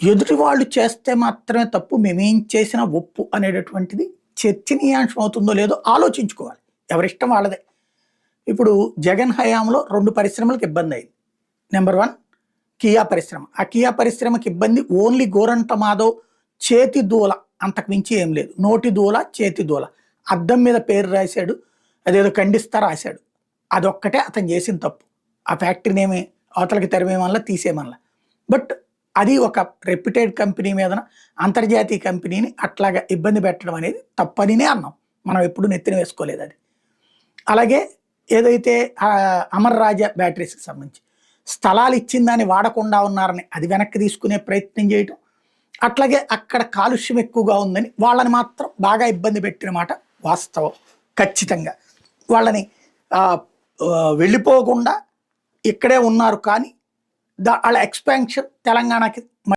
ఎదుటి వాళ్ళు చేస్తే మాత్రమే తప్పు మేమేం చేసినా ఒప్పు అనేటటువంటిది చర్చనీయాంశం అవుతుందో లేదో ఆలోచించుకోవాలి. ఎవరిష్టం వాళ్ళదే. ఇప్పుడు జగన్ హయాంలో రెండు పరిశ్రమలకు ఇబ్బంది అయింది. నెంబర్ వన్ కియా పరిశ్రమ. ఆ కియా పరిశ్రమకి ఇబ్బంది ఓన్లీ గోరంట మాధవ్ చేతి దూల అంతకు మించి ఏం లేదు. నోటి దూల చేతి దూల. అద్దం మీద పేరు రాశాడు అదేదో ఖండిస్తా రాశాడు. అదొక్కటే అతను చేసిన తప్పు. ఆ ఫ్యాక్టరీని ఏమి అవతలకి తెరవేమల్లా తీసేయమల్లా బట్ అది ఒక రెప్యూటెడ్ కంపెనీ మీదన అంతర్జాతీయ కంపెనీని అట్లాగా ఇబ్బంది పెట్టడం అనేది తప్పనినే అన్నాం. మనం ఎప్పుడు నెత్తిన వేసుకోలేదు అది. అలాగే ఏదైతే అమర్ రాజా బ్యాటరీస్కి సంబంధించి స్థలాలు ఇచ్చిందని వాడకుండా ఉన్నారని అది వెనక్కి తీసుకునే ప్రయత్నం చేయటం అట్లాగే అక్కడ కాలుష్యం ఎక్కువగా ఉందని వాళ్ళని మాత్రం బాగా ఇబ్బంది పెట్టిన మాట వాస్తవం. ఖచ్చితంగా. వాళ్ళని వెళ్ళిపోకుండా ఇక్కడే ఉన్నారు కానీ వాళ్ళ ఎక్స్పాన్షన్ తెలంగాణకి